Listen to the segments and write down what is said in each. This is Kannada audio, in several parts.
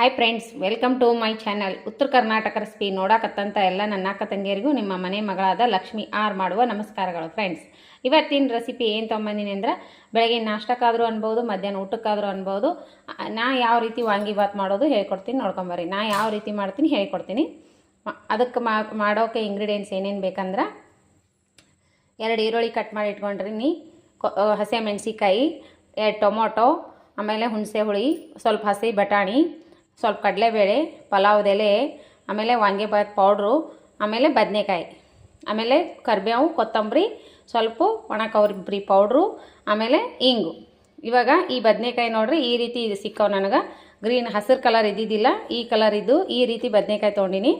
Hi friends welcome to my channel Uttara Karnataka recipe ನೋಡಕತ್ತಂತ ಎಲ್ಲ ನನ್ನ ಅಕ್ಕ ತಂಗಿಯರಿಗೂ ನಿಮ್ಮ ಮನೆ ಮಗಳಾದ ಲಕ್ಷ್ಮಿ ಆರ್ ಮಾಡುವ ನಮಸ್ಕಾರಗಳು ಫ್ರೆಂಡ್ಸ್ ಇವತ್ತಿನ ರೆಸಿಪಿ ಏನು ತೊಗೊಂಬಂದಿನಿ ಅಂದ್ರೆ ಬೆಳಗ್ಗೆ ನಾಷ್ಟಕ್ಕಾದರೂ ಅನ್ಬೋದು, ಮಧ್ಯಾಹ್ನ ಊಟಕ್ಕಾದರೂ ಅನ್ಬೋದು. ನಾ ಯಾವ ರೀತಿ ವಾಂಗಿಬಾತ್ ಮಾಡೋದು ಹೇಳ್ಕೊಡ್ತೀನಿ ನೋಡ್ಕೊಂಬರ್ರಿ ನಾ ಯಾವ ರೀತಿ ಮಾಡ್ತೀನಿ ಹೇಳ್ಕೊಡ್ತೀನಿ. ಅದಕ್ಕೆ ಮಾಡೋಕೆ ಇಂಗ್ರೀಡಿಯೆಂಟ್ಸ್ ಏನೇನು ಬೇಕಂದ್ರೆ ಎರಡು ಈರುಳ್ಳಿ ಕಟ್ ಮಾಡಿ ಇಟ್ಕೊಂಡ್ರಿ ಹಸೆ ಮೆಣಸಿಕಾಯಿ ಎರಡು ಟೊಮೊಟೊ, ಆಮೇಲೆ ಹುಣಸೆ ಹುಳಿ ಸ್ವಲ್ಪ ಹಸಿ ಬಟಾಣಿ ಸ್ವಲ್ಪ ಕಡಲೆಬೇಳೆ ಪಲಾವ್ದೆಲೆ ಆಮೇಲೆ ವಾಂಗಿಬಾತ್ ಪೌಡ್ರು ಆಮೇಲೆ ಬದನೆಕಾಯಿ. ಆಮೇಲೆ ಕರಿಬೇವು, ಕೊತ್ತಂಬರಿ, ಸ್ವಲ್ಪ ಒಣ ಕೊಬ್ಬರಿ ಪೌಡ್ರು ಆಮೇಲೆ ಇಂಗು. ಇವಾಗ ಈ ಬದನೆಕಾಯಿ ನೋಡ್ರಿ, ಈ ರೀತಿ ಇದು ಸಿಕ್ಕವು ನನಗೆ. ಗ್ರೀನ್ ಹಸಿರು ಕಲರ್ ಇದ್ದಿದ್ದಿಲ್ಲ, ಈ ಕಲರ್ ಇದ್ದು ಈ ರೀತಿ ಬದನೆಕಾಯಿ ತೊಗೊಂಡಿನಿ.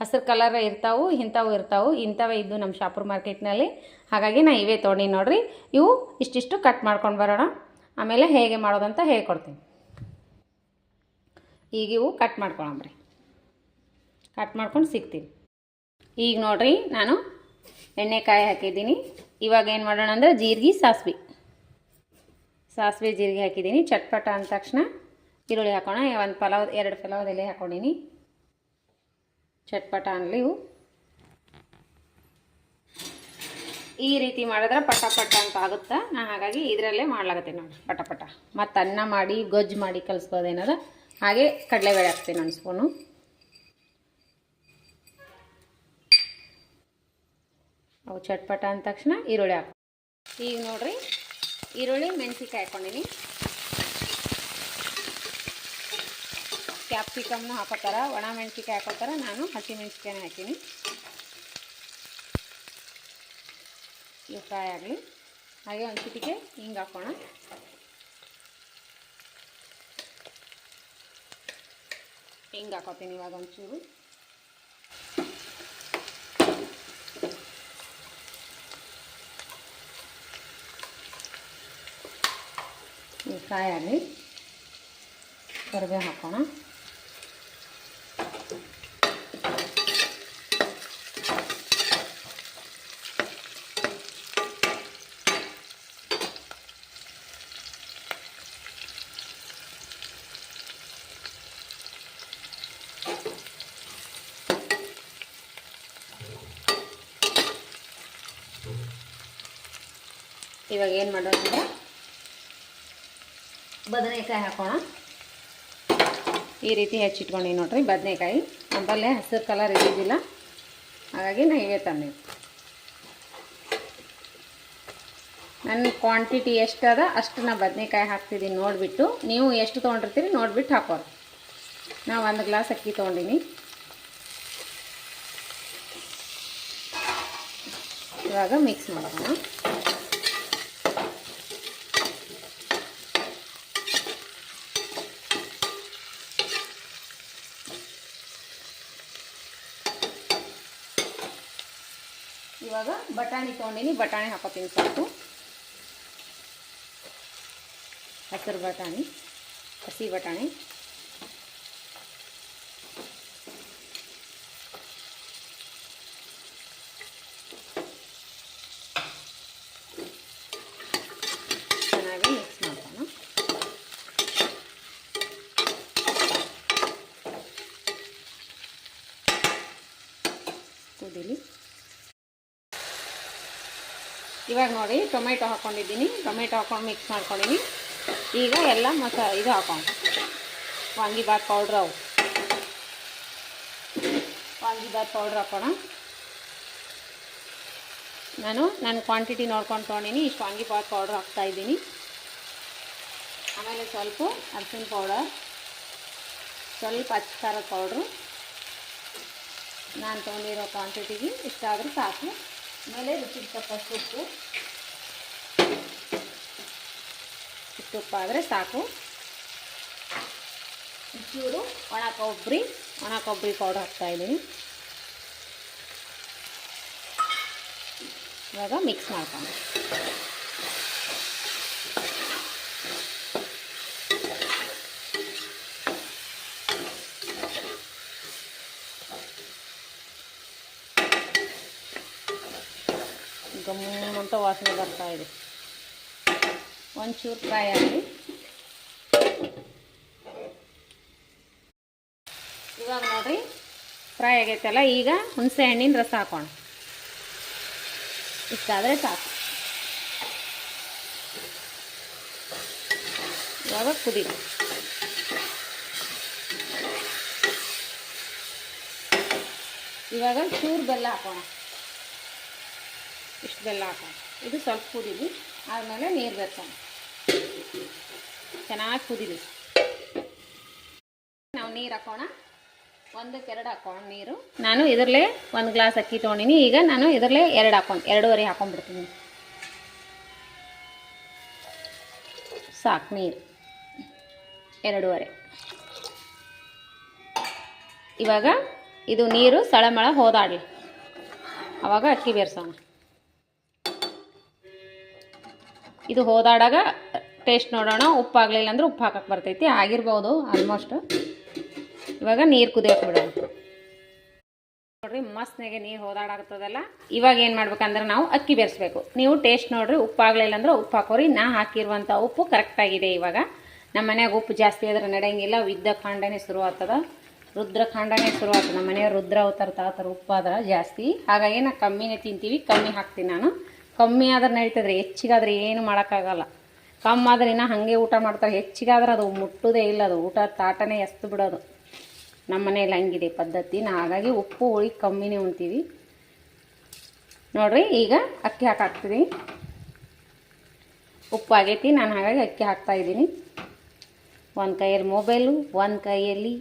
ಹಸಿರು ಕಲರ್ ಇರ್ತಾವು, ಇಂಥವು ಇರ್ತಾವು, ಇಂಥವೇ ಇದ್ದು ನಮ್ಮ ಶಾಪುರ್ ಮಾರ್ಕೆಟ್ನಲ್ಲಿ ಹಾಗಾಗಿ ನಾ ಇವೇ ತೊಗೊಂಡಿನಿ ನೋಡ್ರಿ. ಇವು ಇಷ್ಟಿಷ್ಟು ಕಟ್ ಮಾಡ್ಕೊಂಡು ಬರೋಣ. ಆಮೇಲೆ ಹೇಗೆ ಮಾಡೋದಂತ ಹೇಳ್ಕೊಡ್ತೀನಿ. ಈಗ ಇವು ಕಟ್ ಮಾಡ್ಕೊಳಂಬ್ರಿ ಕಟ್ ಮಾಡ್ಕೊಂಡು ಸಿಗ್ತೀವಿ. ಈಗ ನೋಡ್ರಿ ನಾನು ಎಣ್ಣೆಕಾಯಿ ಹಾಕಿದ್ದೀನಿ. ಇವಾಗ ಏನು ಮಾಡೋಣ ಅಂದರೆ ಜೀರಿಗೆ ಸಾಸಿವೆ. ಸಾಸಿವೆ ಜೀರಿಗೆ ಹಾಕಿದ್ದೀನಿ. ಚಟ್ಪಟ ಅಂದ ತಕ್ಷಣ ಈರುಳ್ಳಿ ಹಾಕೋಣ. ಒಂದು ಪಲಾವ್, ಎರಡು ಪಲಾವ್ ಎಲೆ ಹಾಕೊಂಡಿನಿ. ಚಟ್ಪಟ ಅನ್ಲಿ ಇವು. ಈ ರೀತಿ ಮಾಡಿದ್ರೆ ಪಟ ಪಟ ಅಂತ ಆಗುತ್ತಾ? ನಾನು ಹಾಗಾಗಿ ಇದರಲ್ಲೇ ಮಾಡ್ಲಾಗತ್ತೆ ನೋಡಿ ಪಟ ಪಟ ಮತ್ತು ಅನ್ನ ಮಾಡಿ, ಗೊಜ್ಜು ಮಾಡಿ ಕಲಿಸ್ಬೋದೇನದ? ಹಾಗೆ ಕಡಲೆಬೇಳೆ ಹಾಕ್ತೀನಿ ಒಂದು ಸ್ಪೂನು ಅವು ಚಟ್ಪಟ ಅಂದ ತಕ್ಷಣ ಈರುಳ್ಳಿ ಹಾಕಿ ಈಗ ನೋಡ್ರಿ, ಈರುಳ್ಳಿ ಮೆಣಸಿಕಾಯಿ ಹಾಕೊಂಡಿನಿ ಕ್ಯಾಪ್ಸಿಕಮ್ನು ಹಾಕೋತಾರ, ಒಣ ಮೆಣಸಿಕಾಯಿ ಹಾಕೋತಾರ, ನಾನು ಹಸಿ ಮೆಣಸಿಕಾಯಿನ ಹಾಕೀನಿ ಇವು ಫ್ರೈ ಆಗಲಿ. ಹಾಗೆ ಒಂದು ಚಿಟಿಕೆ ಹಿಂಗೆ ಹಾಕೋಣ. ಹಿಂಗೆ ಹಾಕೋತೀನಿ ಇವಾಗ ಒಂಚೂರು ಇವು ಫ್ರೈ ಇವಾಗ ಏನು ಮಾಡೋಣ ಬದನೆಕಾಯಿ ಹಾಕೋಣ. ಈ ರೀತಿ ಹೆಚ್ಚಿಟ್ಕೊಂಡು ನೋಡ್ರಿ ಬದನೆಕಾಯಿ. ನಮ್ಮಲ್ಲೇ ಹಸಿರು ಕಲರ್ ಇದ್ದಿದ್ದಿಲ್ಲ. ಹಾಗಾಗಿ ನಾ ಇವೇ ತಂದೆ ನನ್ನ ಕ್ವಾಂಟಿಟಿ ಎಷ್ಟದ ಅಷ್ಟು ನಾ ಬದನೆಕಾಯಿ ಹಾಕ್ತಿದ್ದೀನಿ ನೋಡಿಬಿಟ್ಟು. ನೀವು ಎಷ್ಟು ತೊಗೊಂಡಿರ್ತೀರಿ ನೋಡಿಬಿಟ್ಟು ಹಾಕೋರು. ನಾವು ಒಂದು ಗ್ಲಾಸ್ ಅಕ್ಕಿ ತೊಗೊಂಡಿನಿ. ಇವಾಗ ಮಿಕ್ಸ್ ಮಾಡೋಣ. ಇವಾಗ ಬಟಾಣಿ ತೊಗೊಂಡಿನಿ. ಬಟಾಣಿ ಹಾಕೋತೀನಿ ಸ್ವಲ್ಪ. ಹಸಿರು ಬಟಾಣಿ ಹಸಿ ಬಟಾಣಿ. ಚೆನ್ನಾಗಿ ಮಿಕ್ಸ್ ಮಾಡ್ಕೋಣ ಕುದೀಲಿ ಇವಾಗ ನೋಡಿ ಟೊಮೆಟೊ ಹಾಕ್ಕೊಂಡಿದ್ದೀನಿ ಟೊಮೆಟೊ ಹಾಕೊಂಡು ಮಿಕ್ಸ್ ಮಾಡ್ಕೊಂಡಿನಿ. ಈಗ ಎಲ್ಲ ಮಸಾ, ಇದು ಹಾಕೊಂಡು ವಾಂಗಿಬಾತ್ ಪೌಡ್ರ್ ಅವು ವಾಂಗಿಬಾತ್ ಪೌಡ್ರ್ ಹಾಕೋಣ. ನಾನು ನನ್ನ ಕ್ವಾಂಟಿಟಿ ನೋಡ್ಕೊಂಡು ತೊಗೊಂಡಿನಿ. ಇಷ್ಟು ವಾಂಗಿಬಾತ್ ಪೌಡ್ರ್ ಹಾಕ್ತಾಯಿದ್ದೀನಿ ಆಮೇಲೆ ಸ್ವಲ್ಪ ಅರ್ಶಿನ ಪೌಡರ್ ಸ್ವಲ್ಪ ಅಚ್ಚ ಪೌಡ್ರು ನಾನು ತೊಗೊಂಡಿರೋ ಕ್ವಾಂಟಿಟಿಗೆ ಇಷ್ಟಾದರೂ ಸಾಕು. ಆಮೇಲೆ ರುಚಿಗೆ ತಕ್ಕಷ್ಟು ಉಪ್ಪು ಇಷ್ಟು ಆದರೆ ಸಾಕು. ಚೂರು ಒಣ ಕೊಬ್ಬರಿ ಒಣ ಕೊಬ್ಬರಿ ಪೌಡರ್ ಇವಾಗ ಮಿಕ್ಸ್ ಮಾಡ್ಕೊಂಡು. ಗಮ್ ಅಂತ ವಾಸನೆ ಬರ್ತಾ ಇದೆ. ಒಂಚೂರು ಫ್ರೈ ಆಗಲಿ ಇವಾಗ ನೋಡ್ರಿ ಫ್ರೈ ಆಗೈತಲ್ಲ, ಈಗ ಹುಣಸೆ ಹಣ್ಣಿನ ರಸ ಹಾಕೋಣ. ಇಷ್ಟಾದರೆ ಸಾಕು. ಇವಾಗ ಕುದಿ ಇವಾಗ ಚೂರು ಬೆಲ್ಲ ಹಾಕೋಣ. ಇಷ್ಟು ಬೆಲ್ಲ ಹಾಕೋಣ. ಇದು ಸ್ವಲ್ಪ ಕುದೀವಿ ಆದಮೇಲೆ ನೀರು ಬೆರ್ಸೋಣ. ಚೆನ್ನಾಗಿ ಕುದೀವಿ ನಾವು ನೀರು ಹಾಕೋಣ. ಒಂದಕ್ಕೆ ಎರಡು ಹಾಕೋಣ ನೀರು. ನಾನು ಇದರಲ್ಲೇ ಒಂದು ಗ್ಲಾಸ್ ಅಕ್ಕಿ ತೊಗೊಂಡಿನಿ. ಈಗ ನಾನು ಇದರಲ್ಲೇ ಎರಡು ಹಾಕೊಂಡು ಎರಡೂವರೆ ಹಾಕೊಂಡ್ಬಿಡ್ತೀನಿ. ಸಾಕು ನೀರು. ಎರಡೂವರೆ. ಇವಾಗ ಇದು ನೀರು ಸಳಮಳ ಹೋದಾಡಲಿ. ಅವಾಗ ಅಕ್ಕಿ ಬೇರ್ಸೋಣ. ಇದು ಹೋದಾಡಾಗ ಟೇಸ್ಟ್ ನೋಡೋಣ. ಉಪ್ಪು ಆಗಲಿಲ್ಲ ಅಂದ್ರೆ ಉಪ್ಪು ಹಾಕಕ್ಕೆ ಬರ್ತೈತಿ. ಆಗಿರ್ಬೋದು ಆಲ್ಮೋಸ್ಟ್ ಇವಾಗ ನೀರು ಕುದಿಯೋಕೆ ಬಿಡೋಣ. ನೋಡ್ರಿ, ಮಸ್ತ್ನಾಗೆ ನೀರು ಹೋದಾಡಾಗ್ತದಲ್ಲ. ಇವಾಗ ಏನು ಮಾಡ್ಬೇಕಂದ್ರೆ ನಾವು ಅಕ್ಕಿ ಬೆರೆಸ್ಬೇಕು. ನೀವು ಟೇಸ್ಟ್ ನೋಡ್ರಿ ಉಪ್ಪು ಆಗಲಿಲ್ಲ ಅಂದ್ರೆ ಉಪ್ಪು ಹಾಕೋರಿ. ನಾ ಹಾಕಿರುವಂಥ ಉಪ್ಪು ಕರೆಕ್ಟಾಗಿದೆ ಇವಾಗ. ನಮ್ಮ ಮನ್ಯಾಗ ಉಪ್ಪು ಜಾಸ್ತಿ ಆದ್ರೆ ನಡೆಯಂಗಿಲ್ಲ. ವಿದ್ದ ಖಾಂಡನೇ ಶುರು ಆಗ್ತದ. ರುದ್ರ ಖಾಂಡನೇ ಶುರು ಆಗ್ತದೆ. ನಮ್ಮ ಮನೆಯ ರುದ್ರ ಅವತಾರ ತಾತರ ಉಪ್ಪಾದ್ರೆ ಜಾಸ್ತಿ. ಹಾಗಾಗಿ ನಾ ಕಮ್ಮಿನೇ ತಿಂತೀವಿ, ಕಮ್ಮಿ ಹಾಕ್ತೀನಿ ನಾನು. ಕಮ್ಮಿ ಆದ್ರೆ ನಡೀತದ್ರಿ ಹೆಚ್ಚಿಗಾದ್ರೆ ಏನು ಮಾಡೋಕ್ಕಾಗಲ್ಲ. ಕಮ್ಮಿ ಆದ್ರೆ ಇನ್ನೂ ಹಾಗೆ ಊಟ ಮಾಡ್ತಾರೆ, ಹೆಚ್ಚಿಗಾದ್ರೆ ಅದು ಮುಟ್ಟೋದೇ ಇಲ್ಲ, ಅದು ಊಟ ತಾಟನೇ ಎಸ್ತು ಬಿಡೋದು. ನಮ್ಮ ಮನೇಲಿ ಹಂಗಿದೆ ಪದ್ಧತಿ, ನಾ ಹಾಗಾಗಿ ಉಪ್ಪು, ಹುಳಿ ಕಮ್ಮಿನೇ ಉಣ್ತೀವಿ. ನೋಡ್ರಿ, ಈಗ ಅಕ್ಕಿ ಹಾಕಾಕ್ತೀನಿ ಉಪ್ಪು ಆಗೈತಿ, ನಾನು ಹಾಗಾಗಿ ಅಕ್ಕಿ ಹಾಕ್ತಾ ಇದ್ದೀನಿ. ಒಂದು ಕೈಯಲ್ಲಿ ಮೊಬೈಲು, ಒಂದು ಕೈಯಲ್ಲಿ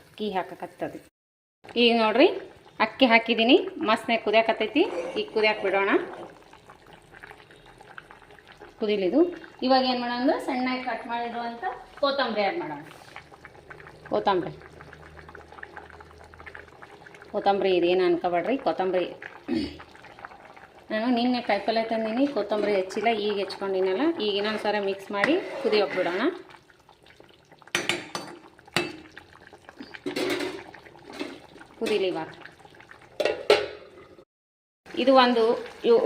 ಅಕ್ಕಿ ಹಾಕಕತ್ತದ ಈಗ ನೋಡ್ರಿ ಅಕ್ಕಿ ಹಾಕಿದ್ದೀನಿ. ಮಸ್ನೆ ಕುದಿಯಾಕತ್ತೈತಿ. ಈಗ ಕುದಿಯಾಕೆ ಬಿಡೋಣ. ಕುದಿಲಿದು. ಇವಾಗ ಏನು ಮಾಡೋಣ ಅಂದ್ರೆ ಸಣ್ಣಗೆ ಕಟ್ ಮಾಡಿರುವಂಥ ಕೊತ್ತಂಬರಿ ಆ್ಯಡ್ ಮಾಡೋಣ. ಕೊತ್ತಂಬರಿ. ಕೊತ್ತಂಬರಿ ಇದೇನು ಅನ್ಕೋಬೇಡ್ರಿ. ಕೊತ್ತಂಬರಿ. ನಾನು ನಿನ್ನೆ ಕಾಯಿಪಲ್ಲೆ ತಂದೀನಿ. ಕೊತ್ತಂಬರಿ ಹೆಚ್ಚಿಲ್ಲ, ಈಗ ಹೆಚ್ಕೊಂಡಿನಲ್ಲ. ಈಗ ಇನ್ನೊಂದು ಸಾರ ಮಿಕ್ಸ್ ಮಾಡಿ ಕುದಿಯೋಕೆ ಬಿಡೋಣ. ಕುದಿಲಿ ಇವಾಗ. ಇದು ಒಂದು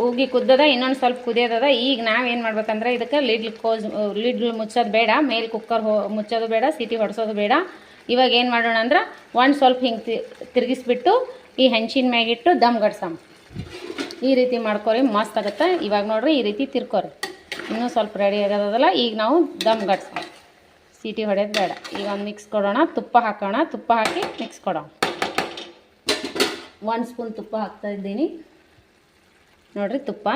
ಉಗಿ ಕುದ್ದದ, ಇನ್ನೊಂದು ಸ್ವಲ್ಪ ಕುದಿಯೋದದ. ಈಗ ನಾವೇನು ಮಾಡ್ಬೇಕಂದ್ರೆ ಇದಕ್ಕೆ ಲಿಡ್ ಕೋಸ್ ಲಿಡ್ ಮುಚ್ಚೋದು ಬೇಡ, ಮೇಲೆ ಕುಕ್ಕರ್ ಹೋ ಮುಚ್ಚೋದು ಬೇಡ, ಸೀಟಿ ಹೊಡ್ಸೋದು ಬೇಡ. ಇವಾಗ ಏನು ಮಾಡೋಣ ಅಂದ್ರೆ ಒಂದು ಸ್ವಲ್ಪ ಹಿಂಗೆ ತಿರುಗಿಸ್ಬಿಟ್ಟು ಈ ಹೆಂಚಿನ ಮ್ಯಾಗಿಟ್ಟು ದಮ್ ಗಡ್ಸಮ್. ಈ ರೀತಿ ಮಾಡ್ಕೊರಿ, ಮಸ್ತ್ ಆಗುತ್ತೆ. ಇವಾಗ ನೋಡ್ರಿ ಈ ರೀತಿ ತಿರ್ಕೊರಿ. ಇನ್ನೂ ಸ್ವಲ್ಪ ರೆಡಿ ಆಗೋದಲ್ಲ ಈಗ ನಾವು ದಮ್ ಗಡ್ಸ ಸೀಟಿ ಹೊಡೆಯೋದು ಬೇಡ. ಈಗ ಒಂದು ಮಿಕ್ಸ್ ಕೊಡೋಣ, ತುಪ್ಪ ಹಾಕೋಣ. ತುಪ್ಪ ಹಾಕಿ ಮಿಕ್ಸ್ ಕೊಡೋಣ. ಒಂದು ಸ್ಪೂನ್ ತುಪ್ಪ ಹಾಕ್ತಾ ಇದ್ದೀನಿ. ನೋಡ್ರಿ ತುಪ್ಪ.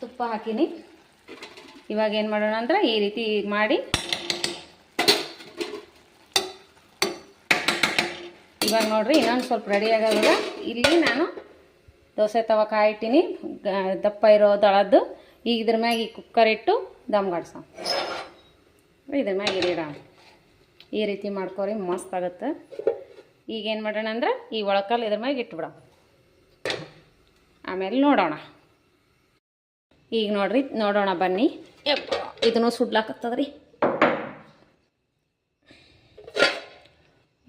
ತುಪ್ಪ ಹಾಕಿನಿ. ಇವಾಗ ಏನು ಮಾಡೋಣ ಅಂದ್ರೆ ಈ ರೀತಿ ಮಾಡಿ. ಇವಾಗ ನೋಡ್ರಿ ಇನ್ನೊಂದು ಸ್ವಲ್ಪ ರೆಡಿ ಆಗೋದಾಗ ಇಲ್ಲಿ ನಾನು ದೋಸೆ ತವ ಕಾಯಿಟ್ಟಿನಿ ದಪ್ಪ ಇರೋ ದಳದ್ದು ಈಗ ಇದ್ರ ಮ್ಯಾಗ ಈ ಕುಕ್ಕರ್ ಇಟ್ಟು ದಮ್ಗಾಡ್ಸ ಇದ್ರ ಮ್ಯಾಗ ಇರಿಡ ಈ ರೀತಿ ಮಾಡ್ಕೋರಿ, ಮಸ್ತ್ ಆಗುತ್ತೆ. ಈಗ ಏನು ಮಾಡೋಣ ಅಂದ್ರೆ ಈ ಒಳಕಲ್ಲು ಇದ್ರ ಮ್ಯಾಗ ಇಟ್ಬಿಡೋಣ. ಆಮೇಲೆ ನೋಡೋಣ. ಈಗ ನೋಡ್ರಿ, ನೋಡೋಣ ಬನ್ನಿ. ಇದನ್ನು ಸುಡ್ಲಾಕತ್ತದ್ರಿ.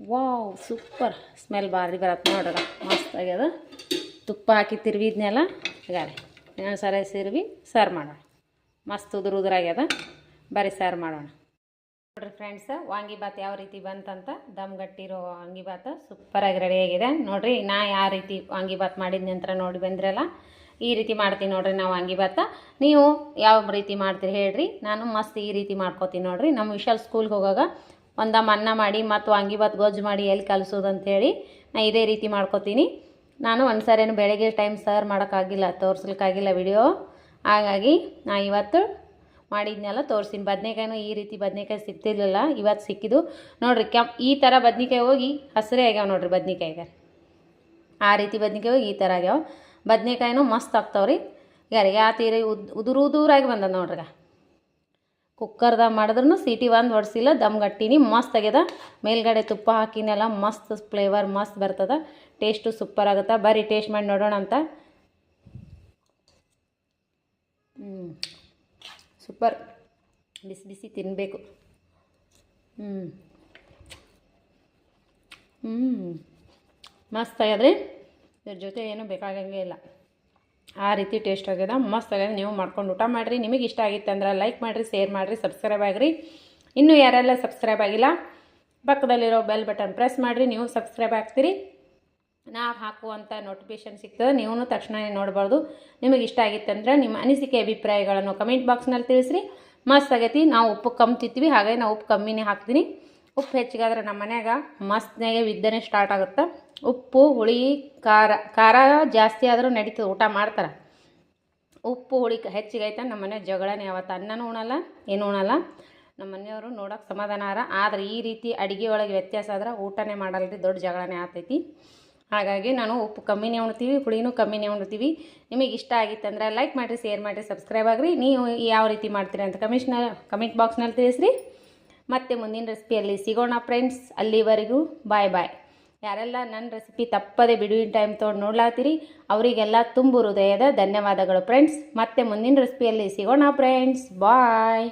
Wow, super. ಸ್ಮೆಲ್ ಭಾರಿ ಬರತ್ತೆ ನೋಡೋಣ ಮಸ್ತ್ ಆಗ್ಯದ. ತುಪ್ಪ ಹಾಕಿ ತಿರ್ವಿದ್ನೆಲ್ಲ ಇದಾರೆ ಇನ್ನೊಂದು ಸರಿ ಸಿರ್ವಿ, ಸರ್ವ್ ಮಾಡೋಣ. ಮಸ್ತ್ ಉದುರು ಉದುರಾಗ್ಯದ. ಬರೀ ಸರ್ವ್ ಮಾಡೋಣ. ನೋಡ್ರಿ ಫ್ರೆಂಡ್ಸ್ ವಾಂಗಿಬಾತ್ ಯಾವ ರೀತಿ ಬಂತಂತ ದಮ್ ಗಟ್ಟಿರೋ ವಾಂಗಿಬಾತ್ ಸೂಪರಾಗಿ ರೆಡಿಯಾಗಿದೆ ನೋಡ್ರಿ, ನಾ ಯಾವ ರೀತಿ ವಾಂಗಿಬಾತ್ ಮಾಡಿದ ನಂತರ ನೋಡಿ ಬಂದ್ರಲ್ಲ, ಈ ರೀತಿ ಮಾಡ್ತೀನಿ ನೋಡ್ರಿ ನಾವು ವಾಂಗಿಬಾತ ನೀವು ಯಾವ ರೀತಿ ಮಾಡ್ತೀರಿ ಹೇಳ್ರಿ, ನಾನು ಮಸ್ತ್ ಈ ರೀತಿ ಮಾಡ್ಕೋತೀನಿ ನೋಡ್ರಿ. ನಮ್ಮ ವಿಶಾಲ್ ಸ್ಕೂಲ್ಗೆ ಹೋಗಾಗ ಒಂದಮ್ಮ ಅನ್ನ ಮಾಡಿ ಮತ್ತು ವಾಂಗಿಬಾತ್ ಗೊಜ್ಜು ಮಾಡಿ ಎಲ್ಲಿ ಕಲಿಸೋದು ಅಂಥೇಳಿ ನಾ ಇದೇ ರೀತಿ ಮಾಡ್ಕೋತೀನಿ. ನಾನು ಒಂದು ಸಾರೇನು ಬೆಳಗ್ಗೆ ಟೈಮ್ ಸರ್ ಮಾಡೋಕ್ಕಾಗಿಲ್ಲ, ತೋರಿಸ್ಲಿಕ್ಕಾಗಿಲ್ಲ ವಿಡಿಯೋ ಹಾಗಾಗಿ ನಾ ಇವತ್ತು ಮಾಡಿದ್ನೆಲ್ಲ ತೋರಿಸ್ತೀನಿ ಬದ್ನೆಕಾಯಿನೂ ಈ ರೀತಿ ಬದನೆಕಾಯಿ ಸಿಗ್ತಿರ್ಲಿಲ್ಲ ಇವತ್ತು ಸಿಕ್ಕಿದ್ದು ನೋಡಿರಿ ಕೆಂಪ್ ಈ ಥರ ಬದನೆಕಾಯಿ ಹೋಗಿ ಹಸಿರೇ ಆಗ್ಯಾವ ನೋಡಿರಿ ಬದ್ನಿಕಾಯಿಗೆ. ಆ ರೀತಿ ಬದನೆಕಾಯಿ ಹೋಗಿ ಈ ಥರ ಆಗ್ಯಾವ. ಬದ್ನೆಕಾಯಿನೂ ಮಸ್ತ್ ಆಗ್ತಾವ್ರಿ. ಯಾರ ಆ ತೀರಿ ಉದ್, ಉದುರು ಉದುರಾಗಿ ಬಂದದ ನೋಡ್ರಿ ಕುಕ್ಕರ್ದಾಗ ಮಾಡಿದ್ರೂ ಸೀಟಿ ಒಂದು ಹೊಡ್ಸಿಲ್ಲ ದಮ್ ಗಟ್ಟಿನಿ ಮಸ್ತ್ ಆಗ್ಯದ. ಮೇಲ್ಗಡೆ ತುಪ್ಪ ಹಾಕಿನೆಲ್ಲ ಮಸ್ತ್ ಫ್ಲೇವರ್ ಮಸ್ತ್ ಬರ್ತದ. ಟೇಸ್ಟು ಸೂಪರ್ ಆಗುತ್ತೆ. ಬರ್ರಿ ಟೇಸ್ಟ್ ಮಾಡಿ ನೋಡೋಣ ಅಂತ ಹ್ಞೂ ಸೂಪರ್. ಬಿಸಿ ಬಿಸಿ ತಿನ್ನಬೇಕು ಹ್ಞೂ ಹ್ಞೂ ಮಸ್ತ್ ಆಗ್ಯದ್ರಿ ಇದ್ರ ಜೊತೆ ಏನೂ ಬೇಕಾಗಂಗೆ ಇಲ್ಲ. ಆ ರೀತಿ ಟೇಸ್ಟ್ ಆಗ್ಯದ ಮಸ್ತ್ ಆಗ್ಯದ ನೀವು ಮಾಡ್ಕೊಂಡು ಊಟ ಮಾಡಿರಿ. ನಿಮಗೆ ಇಷ್ಟ ಆಗಿತ್ತು ಅಂದ್ರೆ ಲೈಕ್ ಮಾಡಿರಿ ಶೇರ್ ಮಾಡಿರಿ ಸಬ್ಸ್ಕ್ರೈಬ್ ಆಗಿರಿ. ಇನ್ನೂ ಯಾರೆಲ್ಲ ಸಬ್ಸ್ಕ್ರೈಬ್ ಆಗಿಲ್ಲ, ಪಕ್ಕದಲ್ಲಿರೋ ಬೆಲ್ ಬಟನ್ ಪ್ರೆಸ್ ಮಾಡಿರಿ. ನೀವು ಸಬ್ಸ್ಕ್ರೈಬ್ ಆಗ್ತೀರಿ. ನಾವು ಹಾಕುವಂಥ ನೋಟಿಫಿಕೇಷನ್ ಸಿಗ್ತದೆ ನೀವು ತಕ್ಷಣವೇ ನೋಡ್ಬೋದು ನಿಮಗೆ ಇಷ್ಟ ಆಗಿತ್ತಂದ್ರೆ ನಿಮ್ಮ ಅನಿಸಿಕೆ, ಅಭಿಪ್ರಾಯಗಳನ್ನು ಕಮೆಂಟ್ ಬಾಕ್ಸ್ನಲ್ಲಿ ತಿಳಿಸ್ರಿ. ಮಸ್ತ್ ಆಗೈತಿ, ನಾವು ಉಪ್ಪು ಕಮ್ಮಿ ತಿಂತೀವಿ ಹಾಗಾಗಿ ನಾವು ಉಪ್ಪು ಕಮ್ಮಿನೇ ಹಾಕ್ತೀನಿ. ಉಪ್ಪು ಹೆಚ್ಚಿಗಾದ್ರೆ ನಮ್ಮ ಮನ್ಯಾಗ ಮಸ್ತ್ನಾಗೆ ವಿದ್ದನೆ ಸ್ಟಾರ್ಟ್ ಆಗುತ್ತೆ. ಉಪ್ಪು, ಹುಳಿ, ಖಾರ ಖಾರ ಜಾಸ್ತಿ ಆದರೂ ನಡೀತದೆ, ಊಟ ಮಾಡ್ತಾರೆ. ಉಪ್ಪು, ಹುಳಿ ಹೆಚ್ಚಿಗೈತೆ, ನಮ್ಮ ಮನೆ ಜಗಳನೇ ಯಾವತ್ತು ಅನ್ನನೂ ಉಣಲ್ಲ, ಏನು ಉಣಲ್ಲ. ನಮ್ಮ ಮನೆಯವರು ನೋಡೋಕೆ ಸಮಾಧಾನ ಆರ. ಆದರೆ ಈ ರೀತಿ ಅಡುಗೆ ಒಳಗೆ ವ್ಯತ್ಯಾಸ ಆದ್ರೆ ಊಟನೇ ಮಾಡಲ್ರಿ, ದೊಡ್ಡ ಜಗಳನೇ ಆಗ್ತೈತಿ. ಹಾಗಾಗಿ ನಾನು ಉಪ್ಪು ಕಮ್ಮಿನೇ ಉಣ್ತೀವಿ ಹುಳಿನೂ ಕಮ್ಮಿನೇ ಉಣ್ತೀವಿ. ನಿಮಗೆ ಇಷ್ಟ ಆಗಿತ್ತಂದ್ರೆ ಲೈಕ್ ಮಾಡಿರಿ ಶೇರ್ ಮಾಡಿರಿ ಸಬ್ಸ್ಕ್ರೈಬ್ ಆಗಿರಿ. ನೀವು ಯಾವ ರೀತಿ ಮಾಡ್ತೀರಿ ಅಂತ ಕಮಿಷ್ನ ಕಮೆಂಟ್ ಬಾಕ್ಸ್ನಲ್ಲಿ ತಿಳಿಸ್ರಿ. ಮತ್ತೆ ಮುಂದಿನ ರೆಸಿಪಿಯಲ್ಲಿ ಸಿಗೋಣ ಫ್ರೆಂಡ್ಸ್ ಅಲ್ಲಿವರೆಗೂ ಬಾಯ್ ಬಾಯ್ ಯಾರೆಲ್ಲ ನನ್ನ ರೆಸಿಪಿ ತಪ್ಪದೆ ಬಿಡುವಿನ ಟೈಮ್ ತೊಗೊಂಡು ನೋಡ್ಲಾತ್ತೀರಿ, ಅವರಿಗೆಲ್ಲ ತುಂಬು ಹೃದಯದ ಧನ್ಯವಾದಗಳು ಫ್ರೆಂಡ್ಸ್ ಮತ್ತೆ ಮುಂದಿನ ರೆಸಿಪಿಯಲ್ಲಿ ಸಿಗೋಣ ಫ್ರೆಂಡ್ಸ್ ಬಾಯ್